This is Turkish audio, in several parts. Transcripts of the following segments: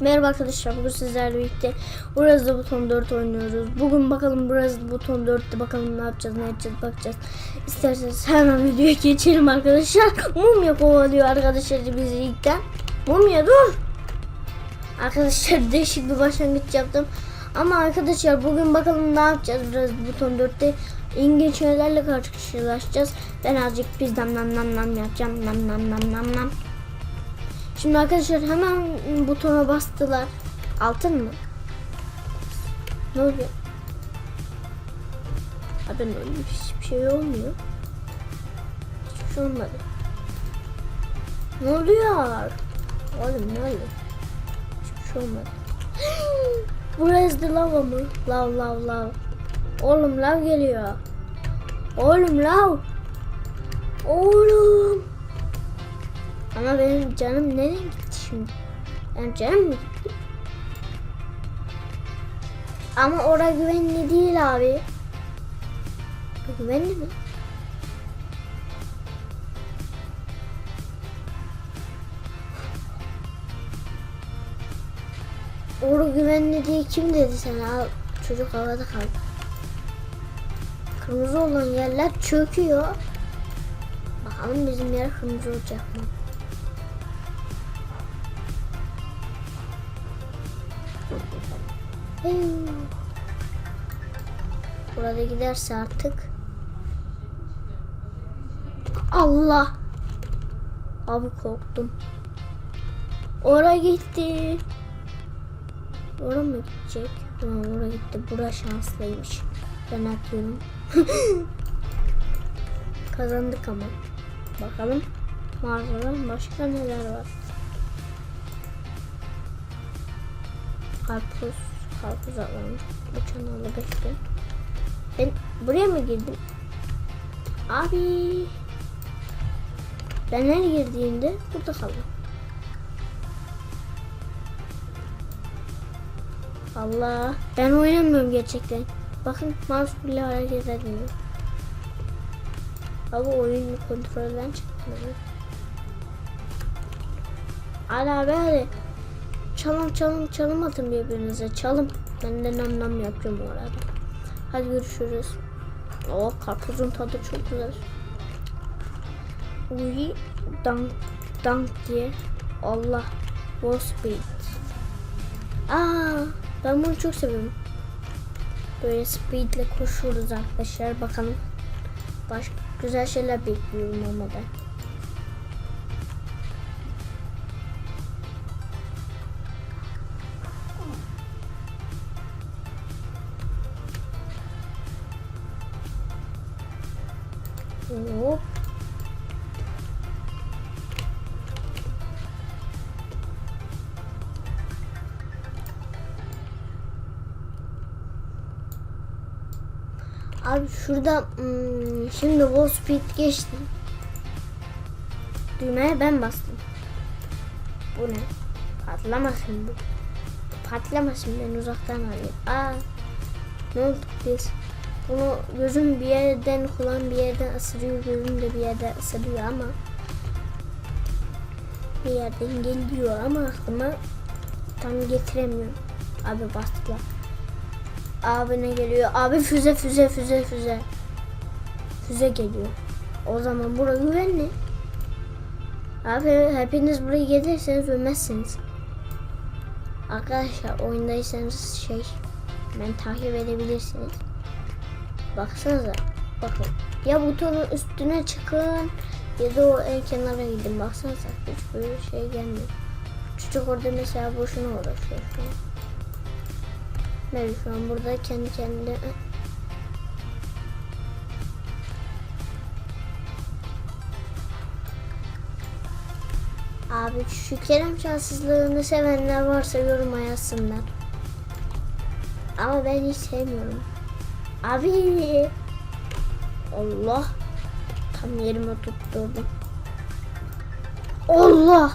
Merhaba arkadaşlar bugün sizlerle birlikte Burası buton 4 oynuyoruz. Bugün bakalım burası buton 4'te bakalım ne yapacağız ne edeceğiz bakacağız. İsterseniz hemen videoya geçelim arkadaşlar. Mumya kovalıyor arkadaşlar bizi ilkten. Mumya dur. Arkadaşlar değişik bir başlangıç yaptım. Ama arkadaşlar bugün bakalım ne yapacağız. Biraz buton 4'te ilginç şeylerle karşılaşacağız. Ben azıcık biz nam nam nam nam yapacağım. Nam nam nam nam nam. Şimdi arkadaşlar hemen butona bastılar. Altın mı? Ne oluyor? Abi ne oluyor? Hiçbir şey olmuyor. Hiçbir şey olmadı. Ne oluyor? Oğlum ne oluyor? Hiçbir şey olmadı. Burası lava mı? Lav lav lav. Oğlum lav geliyor. Oğlum lav. Oğlum. Ama benim canım nereye gitti şimdi? Benim canım mı gitti? Ama orada güvenli değil abi. Güvenli mi? Orada güvenli değil kim dedi sana? Çocuk havada kaldı. Kırmızı olan yerler çöküyor. Bakalım bizim yer kırmızı olacak mı? Burada giderse artık. Allah. Abi korktum. Oraya gitti. Oraya mı gidecek? Oraya gitti. Bura şanslıymış. Ben atıyorum. Kazandık ama. Bakalım mağazadan başka neler var. Karpuz, karpuz alalım. Bu çanalı bekle. Ben buraya mı girdim? Abi. Ben her girdiğimde burada kaldım. Allah. Ben oynamıyorum gerçekten. Bakın mouse bile hareket etmiyor. Abi oyun kontrolden çıktı. Hadi abi hadi. Çalım çalım çalım atın birbirinize çalım. Ben de nam nam yapacağım o arada. Hadi görüşürüz. O karpuzun tadı çok güzel. Uy dank dank diye. Allah. Wall speed. Aa, ben bunu çok seviyorum. Böyle speedle koşuyoruz arkadaşlar. Bakalım. Başka güzel şeyler bekliyorum ama ben. Hop. Abi şurada hmm, şimdi wall speed geçti. Düğmeye ben bastım. Bu ne? Patlamasın bu. Patlamasın ben uzaktan alayım. Aa, ne oldu biz? Bunu gözüm bir yerden kulağım bir yerden ısırıyor, gözüm de bir yerden ısırıyor ama bir yerden geliyor ama aklıma tam getiremiyorum. Abi bastılar. Abi ne geliyor? Abi füze füze füze füze. Füze geliyor. O zaman burası güvenli. Abi hepiniz buraya gelirseniz ölmezsiniz. Arkadaşlar oyundaysanız şey ben takip edebilirsiniz. Baksanıza. Bakın. Ya butonun üstüne çıkın ya da o en kenara gidin. Baksanıza. Hiç böyle şey gelmiyor. Çocuk orada mesela boşuna uğraşıyor şu an. Ben şu an burada kendi kendine Abi şu Kerem şanssızlığını sevenler varsa yoruma yazsınlar. Ama ben hiç sevmiyorum. Abi. Allah. Tam yerime tutturdum. Allah.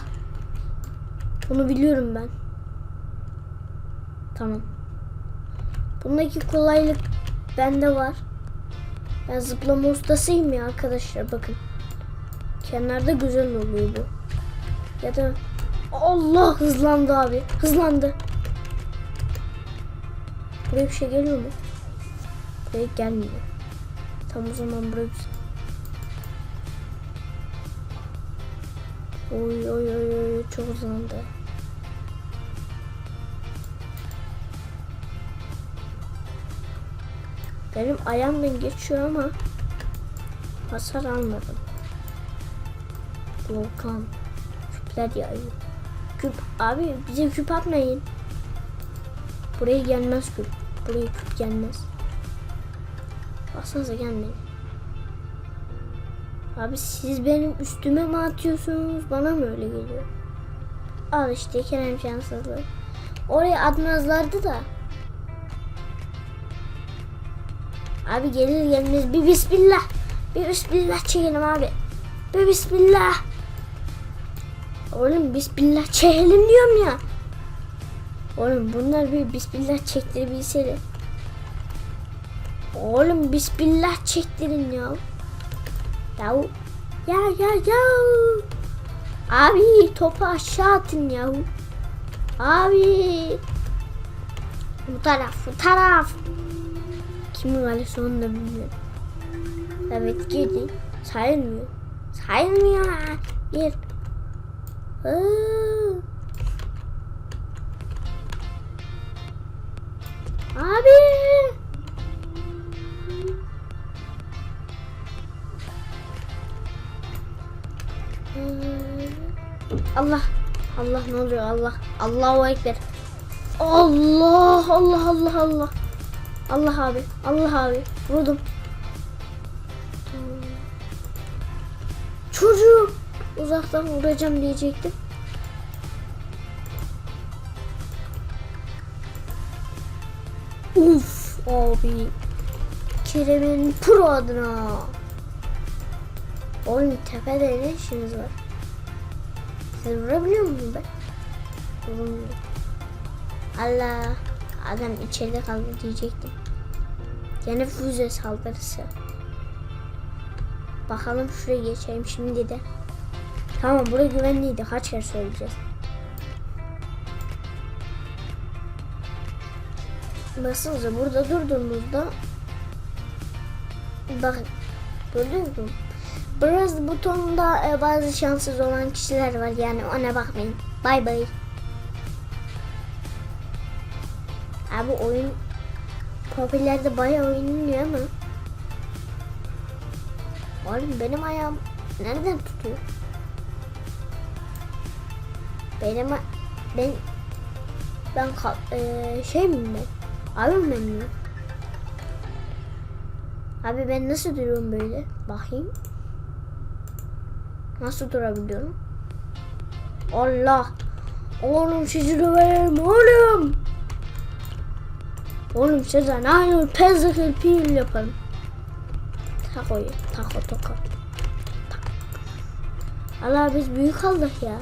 Bunu biliyorum ben. Tamam. Bundaki kolaylık bende var. Ben zıplama ustasıyım ya arkadaşlar bakın. Kenarda güzel oluyor bu. Ya da Allah hızlandı abi. Hızlandı. Buraya bir şey geliyor mu? Buraya gelmiyor. Tam o zaman buraya. Oy oy oy oy çok hızlandı. Benim ayağımdan geçiyor ama hasar almadım. Volkan. Küpler yağıyor. Küp abi bize küp atmayın. Buraya gelmez küp. Buraya küp gelmez. Baksanıza gelmeyin. Abi siz benim üstüme mi atıyorsunuz? Bana mı öyle geliyor? Al işte Kerem şanssızlığı. Oraya atmazlardı da. Abi gelir gelmez bir bismillah. Bir bismillah çekelim abi. Bir bismillah. Oğlum bismillah çekelim diyorum ya. Oğlum bunlar bir bismillah çektirebilseydi. Oğlum bismillah çektirin ya. Ya ya ya ya. Abi topu aşağı atın ya. Abi. Bu taraf bu taraf. Kimin kalesi onu da bilmiyorum. Evet girdi. Sayılmıyor. Sayılmıyor. Gir. Aa. Allah. Allah ne oluyor Allah. Allahu Ekber. Allah Allah Allah Allah. Allah abi. Allah abi. Vurdum. Çocuğu uzaktan vuracağım diyecektim. Uf abi. Kerem'in pro adına. Oğlum tepede ne işiniz var? Sen vurabiliyor musun be? Vurmuyor. Allah. Adam içeride kaldı diyecektim. Yine füze saldırısı. Bakalım şuraya geçeyim şimdi de. Tamam buraya güvenliydi. Kaç kere söyleyeceğiz. Baksanıza burada durduğumuzda bakın gördünüz mü? Biraz butonda e, bazı şanssız olan kişiler var yani ona bakmayın. Bay bay. Abi oyun popülerde bayağı oynanıyor ama Oğlum benim ayağım nereden tutuyor? Benim ben ben eee, şey miyim ben? Abim ben miyim? Abi ben nasıl duruyorum böyle? Bakayım. Nasıl durabiliyorum? Allah! Oğlum sizi döverim oğlum! Oğlum size ne olur pezakil pil yaparım. Takoyu, tako tako. Allah biz büyük aldık ya.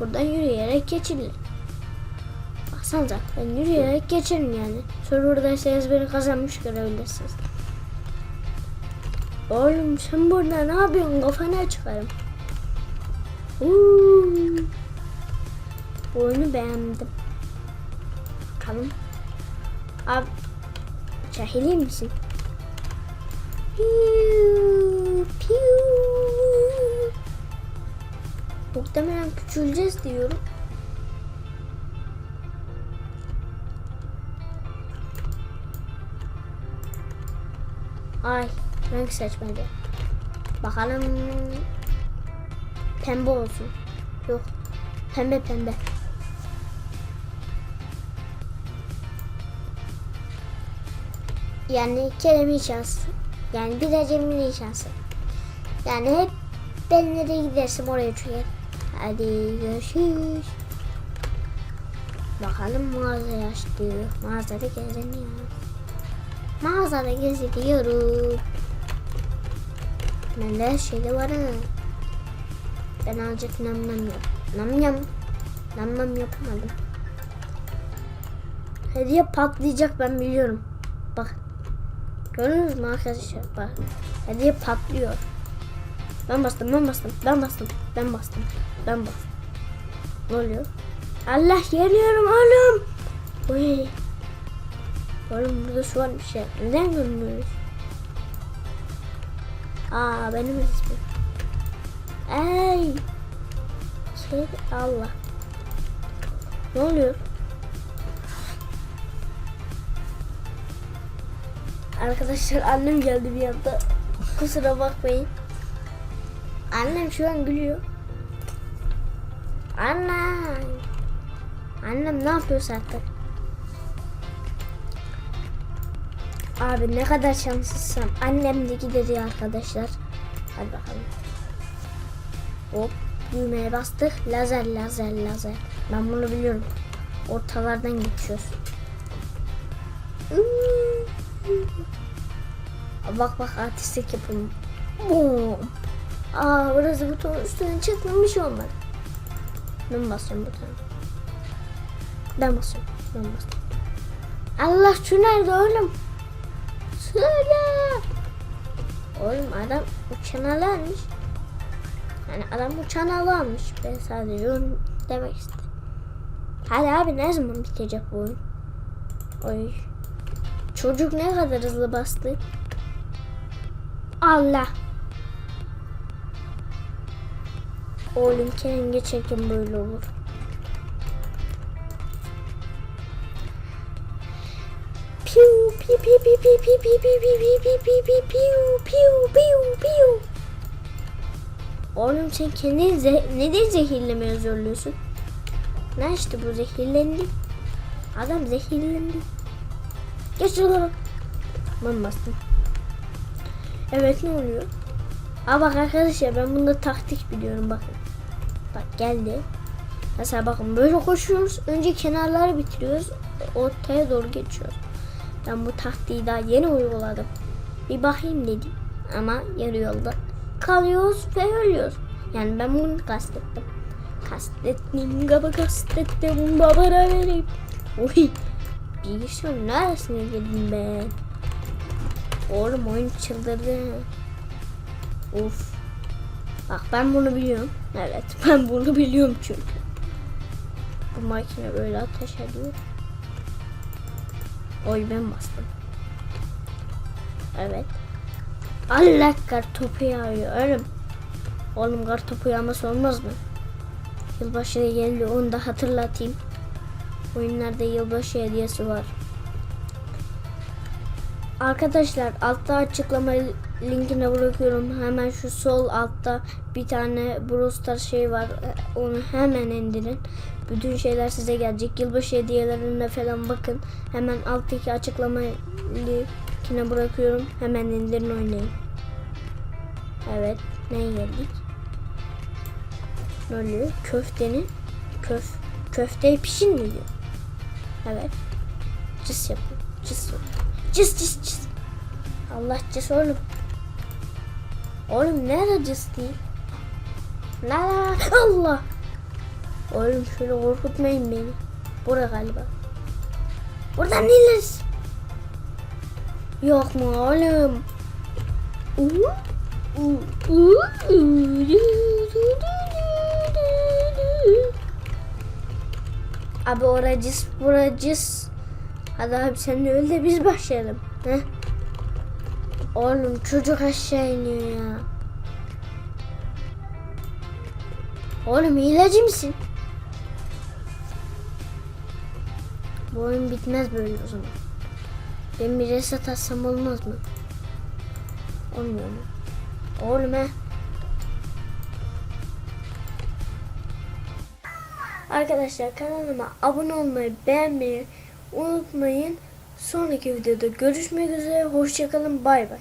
Buradan yürüyerek geçilir. Baksanıza ben yürüyerek geçerim yani. Serverdaysanız beni kazanmış görebilirsiniz. Oğlum sen burada ne yapıyorsun? Kafana çıkarım. Uuu. Oyunu beğendim. Bakalım. Abi cahili misin? Piu, piu. Muhtemelen küçüleceğiz diyorum. Ay renk seçmedi. Bakalım pembe olsun. Yok pembe pembe. Yani Kerem'in şansı. Yani bir de Cemil'in şansı. Yani hep ben nereye gidersem oraya çöker. Hadi görüşürüz. Bakalım mağazayı açtı. Mağazada geziniyor. Mağazada geziniyorum. Bende her şeyde var ha. Ben azıcık nam nam yap. Nam nam. Nam nam yapamadım. Hediye patlayacak ben biliyorum. Bak. Gördünüz mü arkadaşlar? Bak. Hediye patlıyor. Ben bastım, ben bastım, ben bastım, ben bastım, ben bastım. Ne oluyor? Allah geliyorum oğlum. Uy. Oğlum burada su varmış ya. Neden görmüyoruz? Aa benim ismim. Ey. Şey Allah. Ne oluyor? Arkadaşlar annem geldi bir anda. Kusura bakmayın. Annem şu an gülüyor. Annem. Annem ne yapıyor zaten? Abi ne kadar şanslısam. Annem de gidiyor arkadaşlar. Hadi bakalım. Hop düğmeye bastık. Lazer lazer lazer. Ben bunu biliyorum. Ortalardan geçiyoruz. Bak bak artistik yapalım. Boom. Aa burası buton üstüne çıkmamış olmadı. Ben basıyorum butonu. Ben basıyorum. Ben basıyorum. Allah şu nerede oğlum? Söyle. Oğlum adam uçan almış. Yani adam uçan almış. Ben sadece onu demek istedim. Hadi abi ne zaman bitecek bu oyun? Oy. Çocuk ne kadar hızlı bastı. Allah. Oğlum Kerem geçerken böyle olur. Piu piu piu piu piu piu piu piu piu piu piu piu piu piu piu Oğlum sen kendini ze neden zehirlemeye zorluyorsun? Ne işte bu zehirlendi. Adam zehirlendi. Geç şuralara. Ben bastım. Evet ne oluyor? Aa bak arkadaşlar ben bunda taktik biliyorum bakın. Bak geldi. Mesela bakın böyle koşuyoruz. Önce kenarları bitiriyoruz. Ortaya doğru geçiyoruz. Ben bu taktiği daha yeni uyguladım. Bir bakayım dedim. Ama yarı yolda kalıyoruz ve ölüyoruz. Yani ben bunu kastettim. Kastettim gaba kastettim babara vereyim. Oy. Bilgisayar neresine girdim ben? Oğlum oyun çıldırdı. Of. Bak ben bunu biliyorum. Evet ben bunu biliyorum çünkü. Bu makine böyle ateş ediyor. Oy ben bastım. Evet. Allah kar topu yağıyor oğlum. Oğlum kar topu yağması olmaz mı? Yılbaşı geldi onu da hatırlatayım. Oyunlarda yılbaşı hediyesi var. Arkadaşlar altta açıklama linkine bırakıyorum. Hemen şu sol altta bir tane Brawl Stars şey var. Onu hemen indirin. Bütün şeyler size gelecek. Yılbaşı hediyelerine falan bakın. Hemen alttaki açıklama linkine bırakıyorum. Hemen indirin oynayın. Evet. Neye geldik? Ne oluyor? Köftenin köf köfteyi pişin mi diyor? Evet. Cız yapıyor. Cız yapıyor. Cız cız cız. Allah cız oğlum. Oğlum nerede cız değil? La Allah. Oğlum şöyle korkutmayın beni. Bura galiba. Buradan değiliz. Yok mu oğlum? Abi oracız buracız. Hadi abi sen de öl de biz başlayalım. Heh. Oğlum çocuk aşağı iniyor ya. Oğlum hileci misin? Bu oyun bitmez böyle o zaman. Ben bir reset atsam olmaz mı? Olmuyor mu? Oğlum he. Arkadaşlar kanalıma abone olmayı, beğenmeyi unutmayın. Sonraki videoda görüşmek üzere. Hoşçakalın. Bay bay.